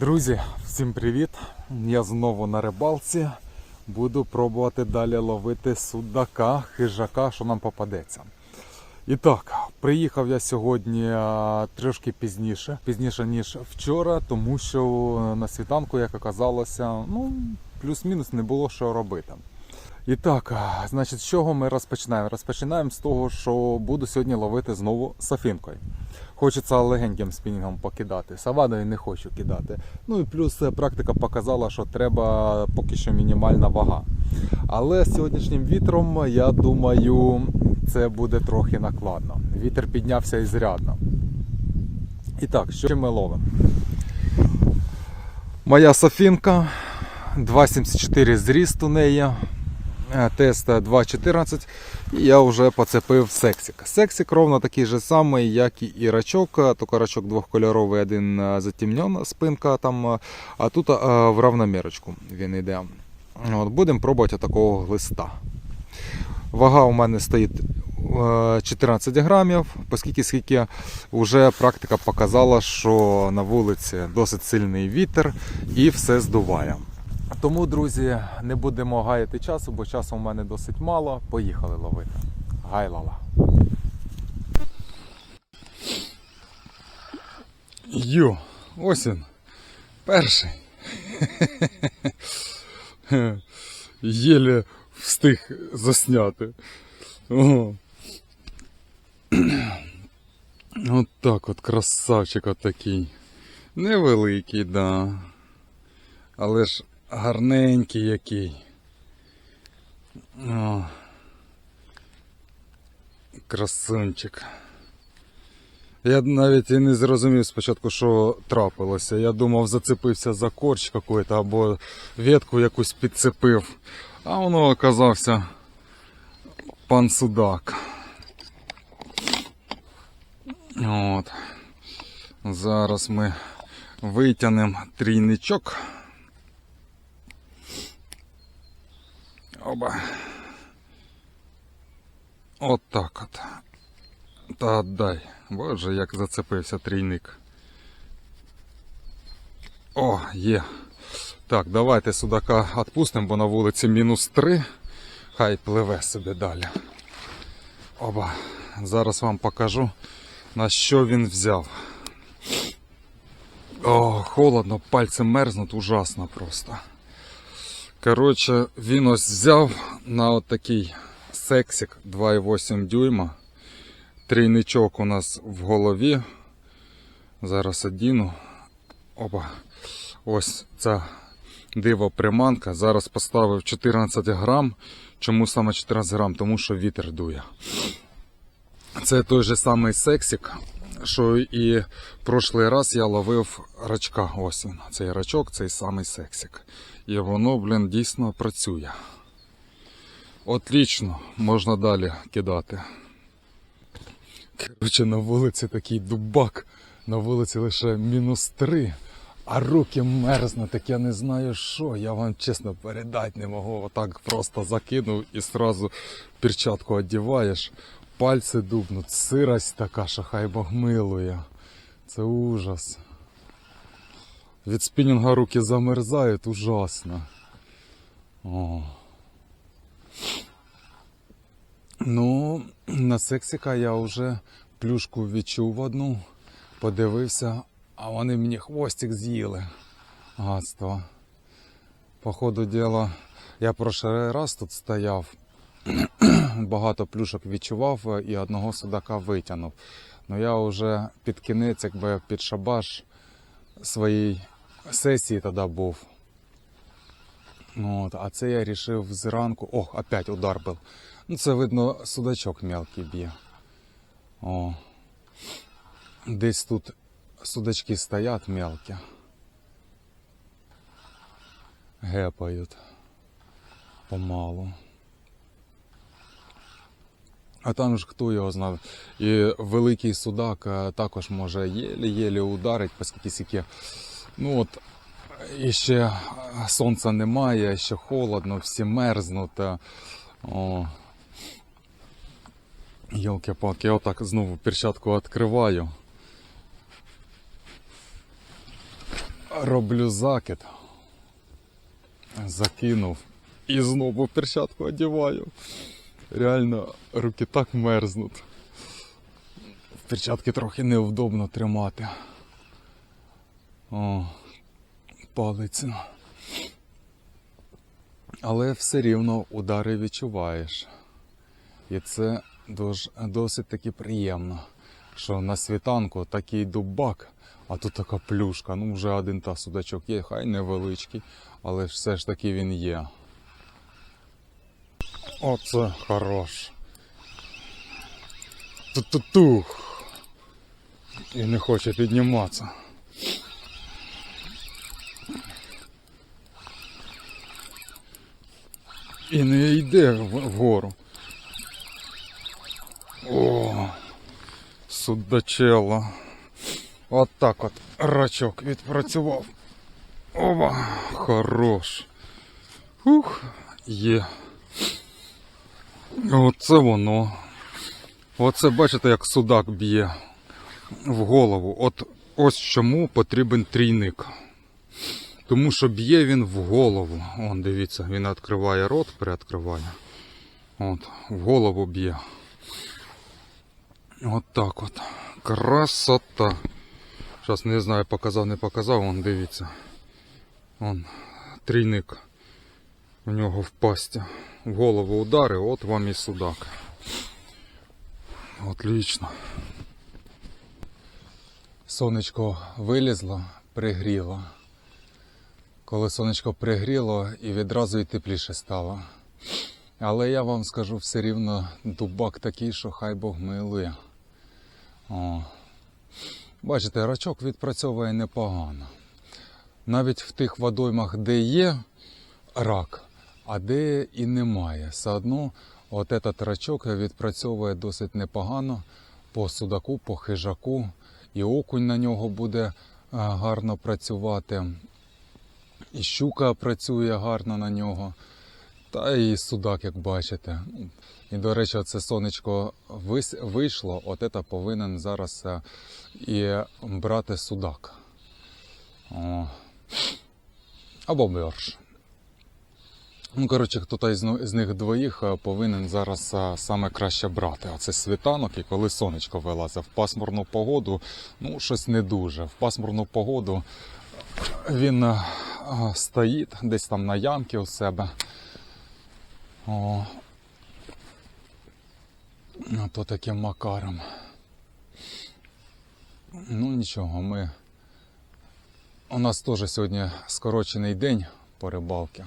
Друзі, всім привіт! Я знову на рибалці. Буду пробувати далі ловити судака, хижака, що нам попадеться. І так, приїхав я сьогодні трошки пізніше, пізніше ніж вчора, тому що на світанку, як оказалося, ну, плюс-мінус не було що робити. І так, значить, з чого ми розпочинаємо? Розпочинаємо з того, що буду сьогодні ловити знову сафінкою. Хочеться легеньким спінінгом покидати. Савадою не хочу кидати. Ну і плюс е, практика показала, що треба поки що мінімальна вага. Але з сьогоднішнім вітром, я думаю, це буде трохи накладно. Вітер піднявся ізрядно. І так, що ми ловимо? Моя Софінка 2,74 зріст у неї. Е, Тест 2.14 і я вже поцепив сексик. Сексик ровно такий же самий, як і рачок, е, тільки рачок двохкольоровий, один е, затемнена спинка, там, а тут в равномірочку він йде. От, Будемо пробувати такого глиста. Вага у мене стоїть е, 14 грамів, оскільки скільки вже практика показала, що на вулиці досить сильний вітер і все здуває. Тому, друзі, не будемо гаяти часу, бо часу у мене досить мало. Поїхали ловити. Гайлала. Йо, ось він. Перший. Єле встиг засняти. О. От так от красавчик от такий. Невеликий, да. Але ж гарненький який. О. Красунчик. Я навіть і не зрозумів спочатку, що трапилося. Я думав, зацепився за корч какой-то або ветку якусь підцепив. А воно оказався пан судак. От. Зараз ми витягнемо трійничок. Оба. От так от. Та дай. Боже, як зацепився трійник. О, є. Так, давайте судака відпустимо, бо на вулиці мінус 3. Хай пливе собі далі. Оба. Зараз вам покажу, на що він взяв. О, холодно, пальці мерзнуть ужасно просто. Коротше, він ось взяв на от такий сексик 2,8 дюйма. Трійничок у нас в голові. Зараз одіну. Опа. Ось ця диво приманка. Зараз поставив 14 грам. Чому саме 14 грам? Тому що вітер дує. Це той же самий сексик, що і прошлий раз я ловив рачка. Ось він. Цей рачок, цей самий сексик. І воно, блін, дійсно працює. Отлично, можна далі кидати. Коротше, на вулиці такий дубак. На вулиці лише мінус три, а руки мерзнуть, так я не знаю що. Я вам чесно передати не можу. Отак просто закинув і одразу перчатку одіваєш. Пальці дубнуть, сирость така, що хай Бог милує. Це ужас. Від спінінга руки замерзають ужасно. О. Ну, на сексика я вже плюшку відчув одну, подивився, а вони мені хвостик з'їли. Гадство. По ходу діла, я прошлий раз тут стояв, багато плюшок відчував і одного судака витягнув. Ну я вже під кінець, якби під шабаш своєї сесії тоді був. От, а це я рішив зранку. О, опять удар був. Ну, це видно, судачок мелкий б'є. О. Десь тут судачки стоять мелкі. Гепають. Помалу. А там ж хто його знав. І великий судак також може єлі-єлі ударить, оскільки. Ну от і ще сонця немає, ще холодно, всі мерзнуть. Йолки-палки, я отак знову перчатку відкриваю. роблю закид. Закинув і знову перчатку одягаю. Реально руки так мерзнуть. Перчатки трохи невдобно тримати. О, палицю. Але все рівно удари відчуваєш. І це дуже, досить таки приємно, що на світанку такий дубак, а тут така плюшка. Ну, вже один та судачок є, хай невеличкий, але все ж таки він є. Оце хорош. Ту-ту-тух. І не хоче підніматися. І не йде вгору. О, судачело. От так от рачок відпрацював. Оба, хорош. Ух, є. Оце воно. Оце бачите, як судак б'є в голову. От ось чому потрібен трійник. Тому що б'є він в голову. Он, дивіться, він відкриває рот, приоткриває. От, в голову б'є. От так от. Красота. Зараз не знаю, показав, не показав, он дивіться. Он трійник. У нього в пасті. В голову удари, от вам і судак. Отлично. Сонечко вилізло, пригріло. Коли сонечко пригріло і відразу й тепліше стало. Але я вам скажу все рівно, дубак такий, що хай Бог милує. О. Бачите, рачок відпрацьовує непогано. Навіть в тих водоймах, де є рак, а де і немає. Все одно от этот рачок відпрацьовує досить непогано по судаку, по хижаку, і окунь на нього буде гарно працювати. І щука працює гарно на нього. Та і судак, як бачите. І, до речі, це сонечко вийшло, от це повинен зараз е, і брати судак. О. Або мерш. Ну, коротше, хто із, ну- з них двоїх е, повинен зараз е, саме краще брати. Оце світанок, і коли сонечко вилазить в пасмурну погоду, ну, щось не дуже. В пасмурну погоду він е, стоїть десь там на ямці у себе. О. А то таким макаром. Ну нічого, ми. У нас теж сьогодні скорочений день по рибалці.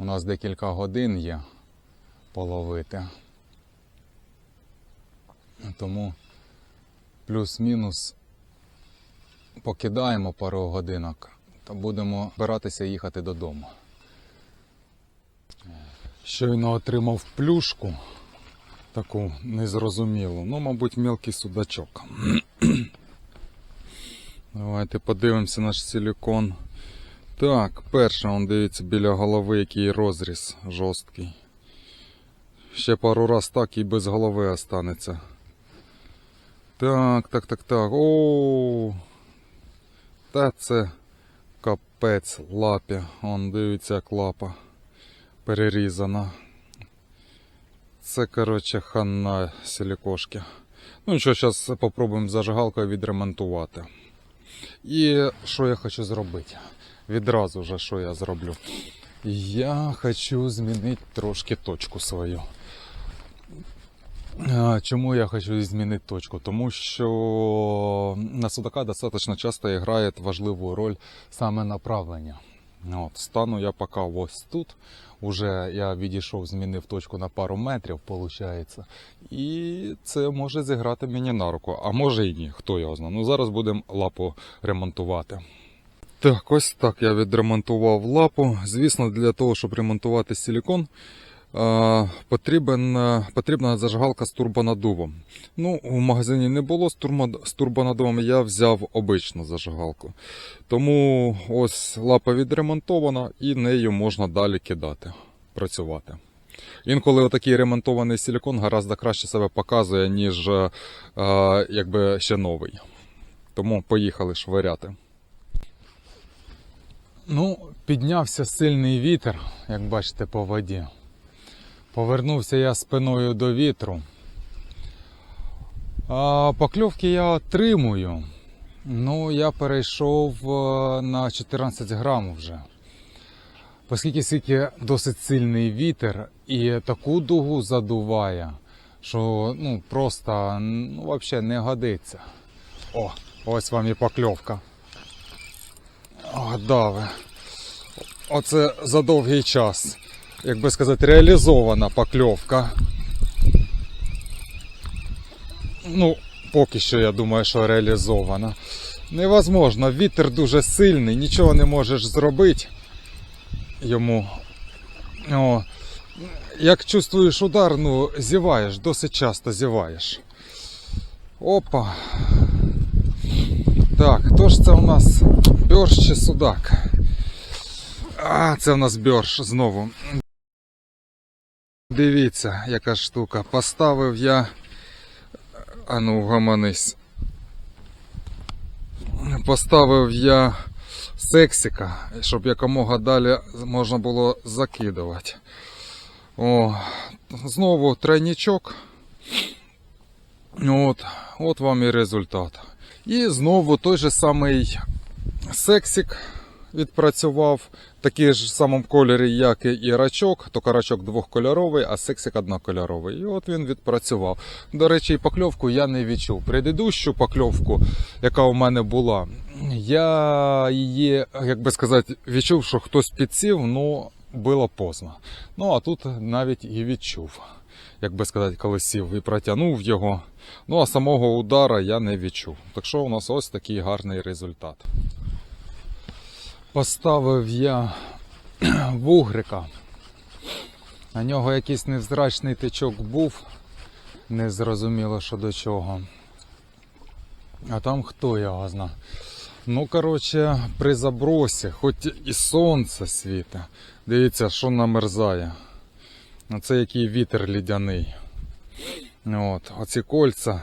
У нас декілька годин є половити. Тому плюс-мінус покидаємо пару годинок та будемо збиратися їхати додому. Щойно отримав плюшку таку незрозумілу. Ну, мабуть, мілкий судачок. Давайте подивимося наш силікон. Так, перша, он дивіться, біля голови який розріз жорсткий. Ще пару раз так і без голови останеться. Так, так, так, так. О. Та це капець лапі. Он дивіться, як лапа перерізана. Це, коротше, хана силікошки. Ну нічого, зараз спробуємо зажигалкою відремонтувати. І що я хочу зробити? Відразу же, що я зроблю? Я хочу змінити трошки точку свою. Чому я хочу змінити точку? Тому що на судака достатньо часто грає важливу роль саме направлення. От, стану я поки ось тут. Уже я відійшов, змінив точку на пару метрів, виходить. І це може зіграти мені на руку. А може і ні, хто його знає. Ну зараз будемо лапу ремонтувати. Так, ось так я відремонтував лапу. Звісно, для того, щоб ремонтувати силікон, потрібен, е, потрібна зажигалка з турбонадувом. Ну, в магазині не було з, турбонадувом, я взяв обичну зажигалку. Тому ось лапа відремонтована і нею можна далі кидати, працювати. Інколи отакий ремонтований силікон гораздо краще себе показує, ніж якби ще новий. Тому поїхали швиряти. Ну, піднявся сильний вітер, як бачите, по воді. Повернувся я спиною до вітру. А покльовки я отримую. Ну, я перейшов е, на 14 грам вже. Оскільки скільки досить сильний вітер і таку дугу задуває, що ну, просто ну, взагалі не годиться. О, ось вам і покльовка. О, дави. Оце за довгий час, як би сказати, реалізована покльовка. Ну, поки що я думаю, що реалізована. Невозможно, вітер дуже сильний, нічого не можеш зробити йому. О, як чувствуєш удар, ну, зіваєш, досить часто зіваєш. Опа. Так, хто ж це у нас? Бьорш чи судак? А, це у нас бьорш знову. Дивіться, яка штука. Поставив я. А ну, вгаманись. Поставив я сексика, щоб якомога далі можна було закидувати. О, знову тройнічок. От, от вам і результат. І знову той же самий сексик відпрацював такий ж самому кольорі, як і рачок, тільки рачок двохкольоровий, а сексик однокольоровий. І от він відпрацював. До речі, і покльовку я не відчув. Предыдущу покльовку, яка у мене була, я її, як би сказати, відчув, що хтось підсів, ну було поздно. Ну а тут навіть і відчув. Як би сказати, коли сів і протягнув його. Ну а самого удара я не відчув. Так що у нас ось такий гарний результат. Поставив я вугрика. На нього якийсь невзрачний тичок був. Не зрозуміло, що до чого. А там хто його зна. Ну, коротше, при забросі, хоч і сонце світе. Дивіться, що намерзає. Оце який вітер лідяний. От, оці кольця.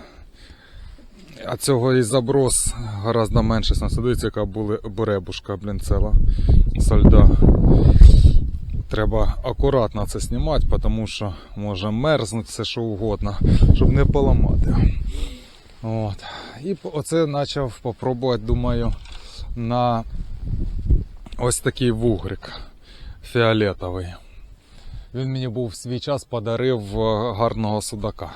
А цього і заброс гораздо менше. Дивіться, яка були буребушка, блін, ціла сольда. Треба акуратно це знімати, тому що може мерзнути все що угодно, щоб не поламати. От. І оце почав попробувати, думаю, на ось такий вугрик фіолетовий. Він мені був в свій час подарив е, гарного судака.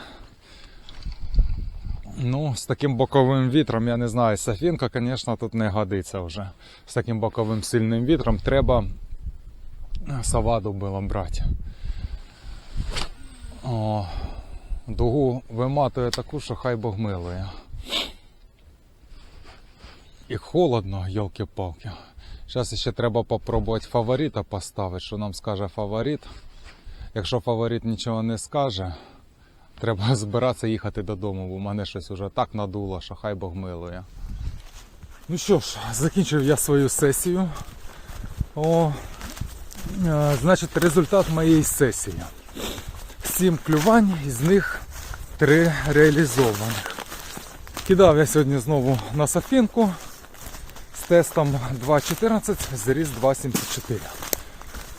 Ну, з таким боковим вітром, я не знаю, Сафінка, звісно, тут не годиться вже. З таким боковим сильним вітром треба саваду було брати. О, дугу виматує таку, що хай Бог милує. І холодно, йолки-палки. Зараз ще треба попробувати фаворита поставити, що нам скаже фаворит. Якщо фаворит нічого не скаже, треба збиратися їхати додому, бо мене щось уже так надуло, що хай Бог милує. Ну що ж, закінчив я свою сесію. О, е, значить, результат моєї сесії. Сім клювань, із них три реалізованих. Кидав я сьогодні знову на Софінку з тестом 2.14, зріс 2.74.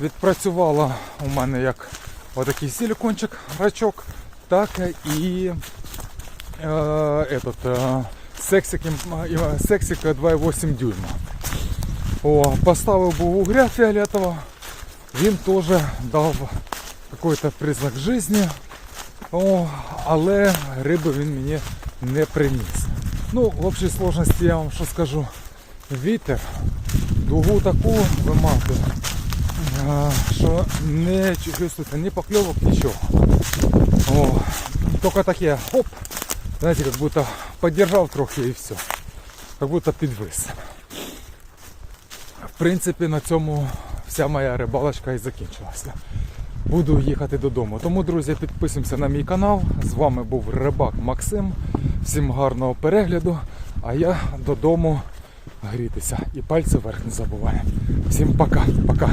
Відпрацювала у мене як отакий силикончик, рачок, так і е, этот, е, сексик, е, сексик 2,8 дюйма. О, поставив був угря фіолетового, він теж дав какой-то признак жизни, О, але риби він мені не приніс. Ну, в общій сложності я вам що скажу. Вітер, дугу таку виматує, а, що не чувствується ні покльовок, нічого. О, тільки таке, хоп, знаєте, як будто подержав трохи і все. Як будто підвис. В принципі, на цьому вся моя рибалочка і закінчилася. Буду їхати додому. Тому, друзі, підписуємося на мій канал. З вами був Рибак Максим. Всім гарного перегляду. А я додому грітися. І пальці вверх не забуваю. Всім пока. Пока.